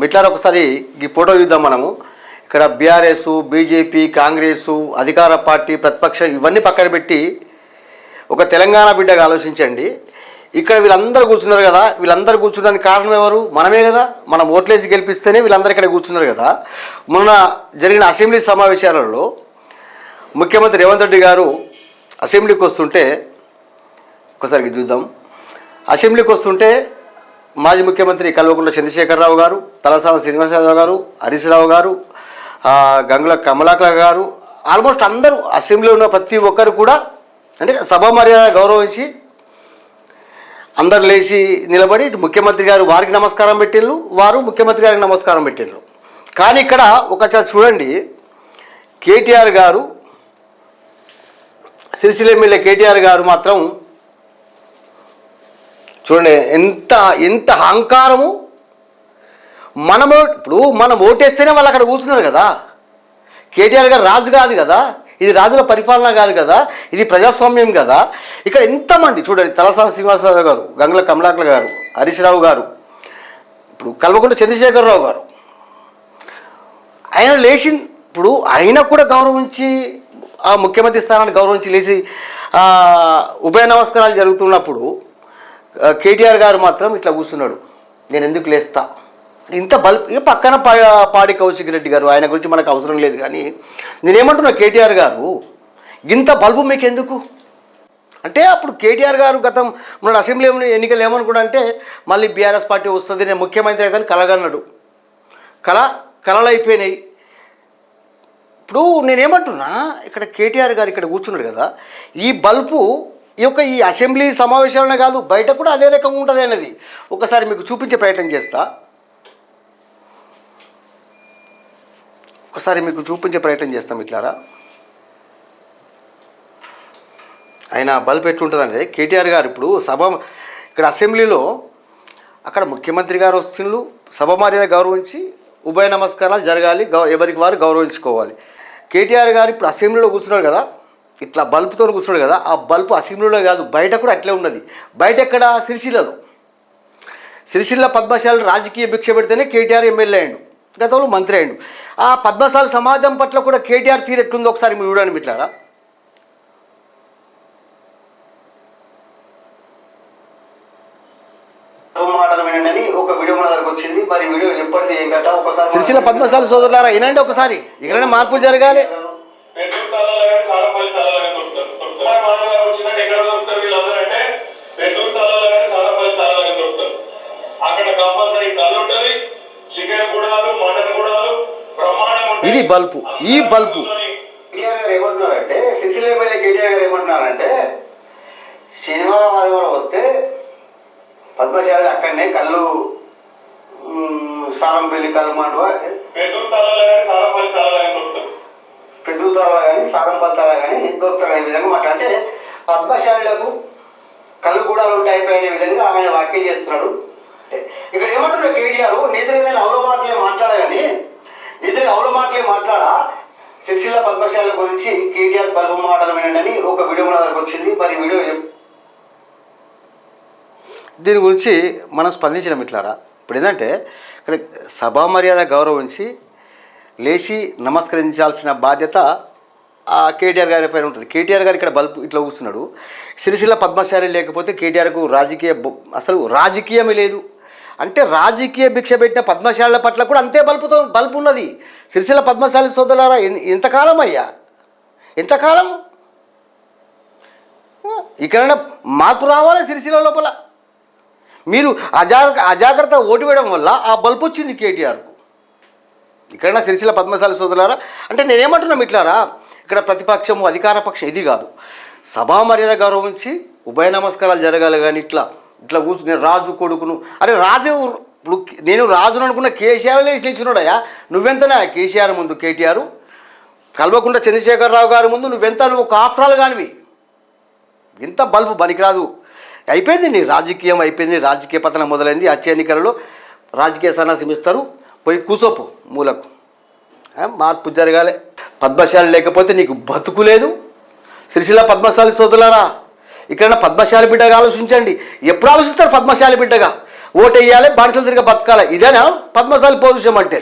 మిట్లారు ఒకసారి ఈ ఫోటో చూద్దాం మనము. ఇక్కడ బీఆర్ఎస్ బీజేపీ కాంగ్రెస్ అధికార పార్టీ ప్రతిపక్షం ఇవన్నీ పక్కన పెట్టి ఒక తెలంగాణ బిడ్డగా ఆలోచించండి. ఇక్కడ వీళ్ళందరూ కూర్చున్నారు కదా వీళ్ళందరూ కూర్చున్నానికి కారణం ఎవరు? మనమే కదా. మనం ఓట్లేసి గెలిపిస్తేనే వీళ్ళందరూ ఇక్కడ కూర్చున్నారు కదా. మొన్న జరిగిన అసెంబ్లీ సమావేశాలలో ముఖ్యమంత్రి రేవంత్ రెడ్డి గారు అసెంబ్లీకి వస్తుంటే ఒకసారి ఇది చూద్దాం. అసెంబ్లీకి వస్తుంటే మాజీ ముఖ్యమంత్రి కల్వకుంట్ల చంద్రశేఖరరావు గారు తలసాని శ్రీనివాసరావు గారు హరీశ్రావు గారు గంగుల కమలాకర్ గారు ఆల్మోస్ట్ అందరూ అసెంబ్లీలో ఉన్న ప్రతి ఒక్కరు కూడా అంటే సభ మర్యాద గౌరవించి అందరు లేచి నిలబడి ముఖ్యమంత్రి గారు వారికి నమస్కారం పెట్టిళ్ళు వారు ముఖ్యమంత్రి గారికి నమస్కారం పెట్టిళ్ళు. కానీ ఇక్కడ ఒకసారి చూడండి కేటీఆర్ గారు సిరిసిల్ల ఎమ్మెల్యే కేటీఆర్ గారు మాత్రం చూడండి ఎంత ఎంత అహంకారము? మనము ఇప్పుడు మనం ఓటేస్తేనే వాళ్ళు అక్కడ కూర్చున్నారు కదా. కేటీఆర్ గారు రాజు కాదు కదా. ఇది రాజుల పరిపాలన కాదు కదా. ఇది ప్రజాస్వామ్యం కదా. ఇక్కడ ఎంతమంది చూడండి తలసాని శ్రీనివాసరావు గారు గంగుల కమలాకర్ గారు హరీష్ రావు గారు ఇప్పుడు కల్వకుంట చంద్రశేఖరరావు గారు. ఆయన లేచి ఇప్పుడు ఆయన కూడా గౌరవించి ఆ ముఖ్యమంత్రి స్థానాన్ని గౌరవించి లేచి ఉభయ నమస్కారాలు జరుగుతున్నప్పుడు కేటీఆర్ గారు మాత్రం ఇట్లా కూర్చున్నాడు. నేను ఎందుకు లేస్తా? ఇంత బల్ ఇక పక్కన పా పాడి కౌశిక్ రెడ్డి గారు ఆయన గురించి మనకు అవసరం లేదు కానీ నేనేమంటున్నా కేటీఆర్ గారు ఇంత బల్బు మీకు ఎందుకు అంటే అప్పుడు కేటీఆర్ గారు గతం మన అసెంబ్లీ ఎన్నికలు ఏమనుకున్నా అంటే మళ్ళీ బీఆర్ఎస్ పార్టీ వస్తుంది నేను ముఖ్యమంత్రి అవుతాను కలగన్నాడు కళ కళలు అయిపోయినాయి. ఇప్పుడు నేనేమంటున్నా ఇక్కడ కేటీఆర్ గారు ఇక్కడ కూర్చున్నాడు కదా ఈ బల్బు ఈ యొక్క ఈ అసెంబ్లీ సమావేశాలనే కాదు బయట కూడా అదే రకంగా ఉంటుంది అనేది. ఒకసారి మీకు చూపించే ప్రయత్నం చేస్తా. ఒకసారి మీకు చూపించే ప్రయత్నం చేస్తాం ఇట్లారా ఆయన బల్బ్ అనేది కేటీఆర్ గారు ఇప్పుడు సభ ఇక్కడ అసెంబ్లీలో అక్కడ ముఖ్యమంత్రి గారు వస్తున్నారు సభ మర్యాద గౌరవించి ఉభయ నమస్కారాలు జరగాలి గౌ ఎవరికి వారు గౌరవించుకోవాలి. కేటీఆర్ గారు ఇప్పుడు అసెంబ్లీలో కూర్చున్నారు కదా. ఇట్లా బల్బుతో కూర్చున్నాడు కదా ఆ బల్బు అసెంబ్లీలో కాదు బయట కూడా అట్లే ఉన్నది. బయట ఎక్కడ? సిరిసిల్లలో. సిరిసిల్ల పద్మశాలి రాజకీయ భిక్ష పెడితేనే కేటీఆర్ ఎమ్మెల్యే అయ్యిండు. గతంలో మంత్రి అయ్యిండు. ఆ పద్మశాలి సమాజం పట్ల కూడా కేటీఆర్ తీరు ఎట్లుందో ఒకసారి మీరు చూడండి మిట్లారా సిరిసిల్ల పద్మశాలి సోదరులారా వినండి ఒకసారి. ఇక్కడనే మార్పులు జరగాలి. పెట్రోల్ తాళాలు కానీ చాలా మంది తాళాలు కానీ దొరుకుతారు దొరుకుతారు మానవ వచ్చినట్టు ఎక్కడ దొరుకుతారు వీళ్ళందరూ అంటే పెట్రోల్ తాళాలు కానీ చాలా మంది తాళాలు కానీ దొరుకుతారు అక్కడ కంపల్సరీ కళ్ళు ఉంటుంది చికెన్ గుడాలు మటన్ గుడాలు ప్రమాణం ఉంటుంది. ఇది బల్బు ఈ గారు ఏమంటున్నారంటే సిసిల్ ఎమ్మెల్యే కేటీఆర్ గారు ఏమంటున్నారంటే శనివారం ఆదివారం వస్తే పద్మశాలి అక్కడనే కళ్ళు మ్, సారం పెళ్ళి కళ్ళు మాట పెట్రోల్ కానీ చాలా మంది కానీ దొరుకుతారు సారం కానీ అనే విధంగా మాట అంటే పద్మశాలులకు కళ్ళు కూడా అయిపోయిన విధంగా ఆయన వ్యాఖ్యలు చేస్తున్నాడు. ఇక్కడ ఏమంటున్నాడు కేటీఆర్? నీతిగా నేను అవల మాటలే మాట్లాడా కానీ నీతిగా మాటలే మాట్లాడా? శశిల పద్మశాల గురించి కేటీఆర్ బల్బు మాటలు వినండి ఒక వీడియో కూడా దగ్గరకు వచ్చింది. మరి వీడియో దీని గురించి మనం స్పందించడం ఇట్లారా ఇప్పుడు ఏంటంటే ఇక్కడ సభా మర్యాద గౌరవించి లేచి నమస్కరించాల్సిన బాధ్యత ఆ కేటీఆర్ గారి పైన ఉంటుంది. కేటీఆర్ గారు ఇక్కడ బల్బు ఇట్లా కూర్చున్నాడు. సిరిసిల్ల పద్మశాలి లేకపోతే కేటీఆర్కు రాజకీయ అసలు రాజకీయమే లేదు. అంటే రాజకీయ భిక్ష పెట్టిన పద్మశాల పట్ల కూడా అంతే బల్పుతో బల్బు ఉన్నది. సిరిసిల్ల పద్మశాలి సోదరులారా ఎంతకాలం అయ్యా? ఎంతకాలం? ఇక్కడ మార్పు రావాలి సిరిసిల్ల లోపల? మీరు అజాగ్ర అజాగ్రత్త ఓటు వేయడం వల్ల ఆ బల్బు వచ్చింది కేటీఆర్కు. ఇక్కడ సిరిసిల్ల పద్మశాలి సోదరులారా అంటే నేనేమంటున్నా మిట్లారా ఇక్కడ ప్రతిపక్షము అధికార పక్షం ఇది కాదు. సభా మర్యాద గౌరవించి ఉభయ నమస్కారాలు జరగాలి కానీ ఇట్లా ఇట్లా కూర్చుని నేను రాజు కొడుకును అరే రాజు ఇప్పుడు నేను రాజును అనుకున్న కేసీఆర్ లేచి నువ్వెంతనా కేసీఆర్ ముందు కేటీఆర్. కల్వకుంట్ల చంద్రశేఖరరావు గారి ముందు నువ్వెంత? నువ్వు కాఫ్రాలు కానివి. ఇంత బల్బు పనికిరాదు. అయిపోయింది నీ రాజకీయం అయిపోయింది రాజకీయ పతనం మొదలైంది. అత్య ఎన్నికలలో రాజకీయ సన్యాసం ఇస్తారు పోయి కూసోపు మూలకు. మార్పు జరగాలి. పద్మశాలి లేకపోతే నీకు బతుకు లేదు. సిరిసిల్ల పద్మశాలి సోదరులారా ఇక్కడ పద్మశాలి బిడ్డగా ఆలోచించండి. ఎప్పుడు ఆలోచిస్తారు పద్మశాలి బిడ్డగా? ఓటేయాలి వేయాలి బానిసలు తిరిగి బతకాలి. ఇదేనా? పద్మశాలి పౌరుషం అంటే